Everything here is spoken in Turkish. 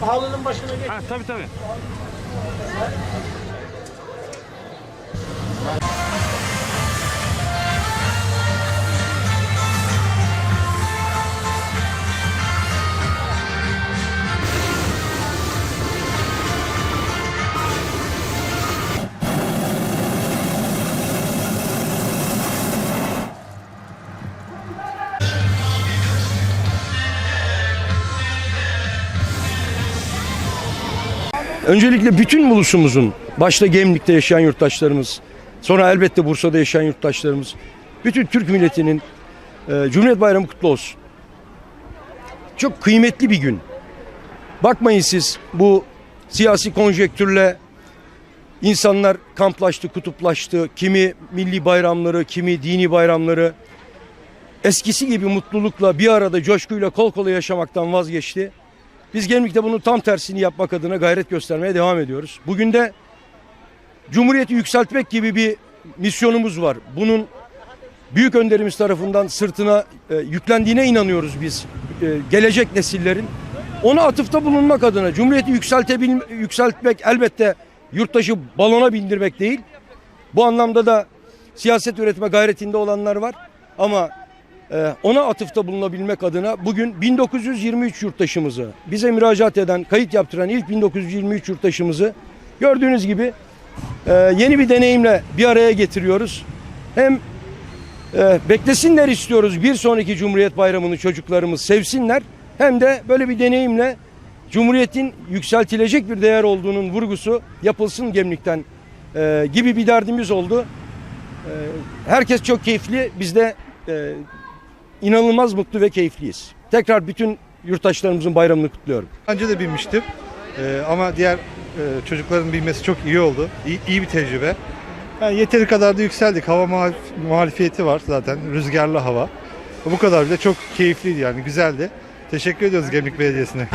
halının başına geç. Ha, tabii tabii. Öncelikle bütün ulusumuzun, başta Gemlik'te yaşayan yurttaşlarımız, sonra elbette Bursa'da yaşayan yurttaşlarımız, bütün Türk milletinin e, Cumhuriyet Bayramı kutlu olsun. Çok kıymetli bir gün. Bakmayın siz bu siyasi konjektürle insanlar kamplaştı, kutuplaştı. Kimi milli bayramları, kimi dini bayramları eskisi gibi mutlulukla, bir arada coşkuyla, kol kola yaşamaktan vazgeçti. Biz Gemlik'te bunun tam tersini yapmak adına gayret göstermeye devam ediyoruz. Bugün de Cumhuriyeti yükseltmek gibi bir misyonumuz var. Bunun büyük önderimiz tarafından sırtına e, yüklendiğine inanıyoruz biz e, gelecek nesillerin. Ona atıfta bulunmak adına Cumhuriyeti yükseltmek elbette yurttaşı balona bindirmek değil. Bu anlamda da siyaset üretme gayretinde olanlar var. Ama ona atıfta bulunabilmek adına bugün 1923 yurttaşımızı bize müracaat eden, kayıt yaptıran ilk 1923 yurttaşımızı gördüğünüz gibi e, yeni bir deneyimle bir araya getiriyoruz. Hem e, beklesinler istiyoruz bir sonraki Cumhuriyet Bayramı'nı çocuklarımız sevsinler hem de böyle bir deneyimle Cumhuriyet'in yükseltilecek bir değer olduğunun vurgusu yapılsın Gemlik'ten e, gibi bir derdimiz oldu. Herkes çok keyifli. Biz de inanılmaz mutlu ve keyifliyiz. Tekrar bütün yurttaşlarımızın bayramını kutluyorum. Önce de binmiştim Ee, ama diğer e, çocukların binmesi çok iyi oldu. İyi, iyi bir tecrübe. Yani yeteri kadar da yükseldik. Hava muhalif- muhalefiyeti var zaten. Rüzgarlı hava. Bu kadar bile çok keyifliydi yani güzeldi. Teşekkür ediyoruz Gemlik Belediyesi'ne.